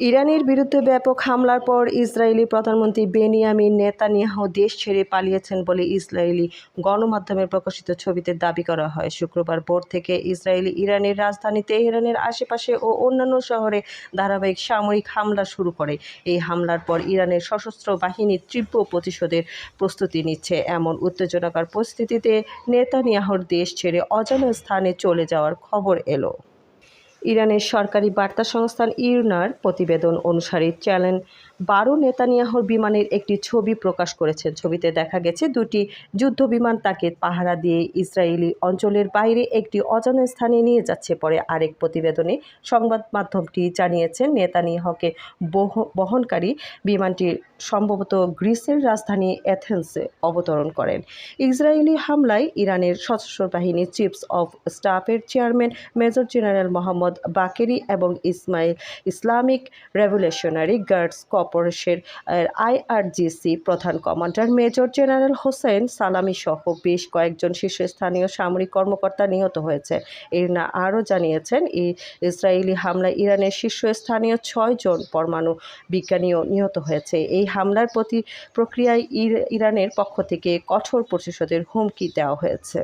ইরানের বিরুদ্ধে ব্যাপক হামলার পর ইসরায়েলি প্রধানমন্ত্রী বেনিয়ামিন নেতানিয়াহু দেশ ছেড়ে পালিয়েছেন বলে ইসরায়েলি গণমাধ্যমে প্রকাশিত ছবিতে দাবি করা হয়। শুক্রবার ভোর থেকে ইসরায়েলি ইরানের রাজধানী তেহরানের আশেপাশে ও অন্যান্য শহরে ধারাবাহিক সামরিক হামলা শুরু করে। এই হামলার পর ইরানের সশস্ত্র বাহিনী তীব্র প্রতিশোধের প্রস্তুতি নিচ্ছে। এমন উত্তেজনাকর পরিস্থিতিতে নেতানিয়াহুর দেশ ছেড়ে অজানা স্থানে চলে যাওয়ার খবর এলো। ইরানের সরকারি বার্তা সংস্থান ইউনার প্রতিবেদন অনুসারে চ্যানেল বারো নেতানিয়াহুর বিমানের একটি ছবি প্রকাশ করেছেন। ছবিতে দেখা গেছে, দুটি যুদ্ধ বিমান তাকে পাহারা দিয়ে ইসরায়েলি অঞ্চলের বাইরে একটি অজানা স্থানে নিয়ে যাচ্ছে। পরে আরেক প্রতিবেদনে সংবাদ মাধ্যমটি জানিয়েছেন, নেতানিয়াহকে বহ, বহনকারী বিমানটি সম্ভবত গ্রিসের রাজধানী অ্যাথেন্সে অবতরণ করেন। ইসরায়েলি হামলায় ইরানের সশস্ত্র বাহিনী চিফস অফ স্টাফের chairman major general Mohammad Bagheri এবং Ismail Islamic Revolutionary Guards Corporation IRGC প্রধান commander major general Hossein Salami সহ বেশ কয়েকজন শীর্ষস্থানীয় সামরিক কর্মকর্তা নিহত হয়েছে। ইরনা আরও জানিয়েছেন ইসরায়েলি হামলায় ইরানের শীর্ষস্থানীয় ছয়জন পরমাণু বিজ্ঞানীও নিহত হয়েছে। এই হামলার প্রতি প্রক্রিয়ায় ইরানের পক্ষ থেকে কঠোর প্রতিশোধের হুমকি দেওয়া হয়েছে।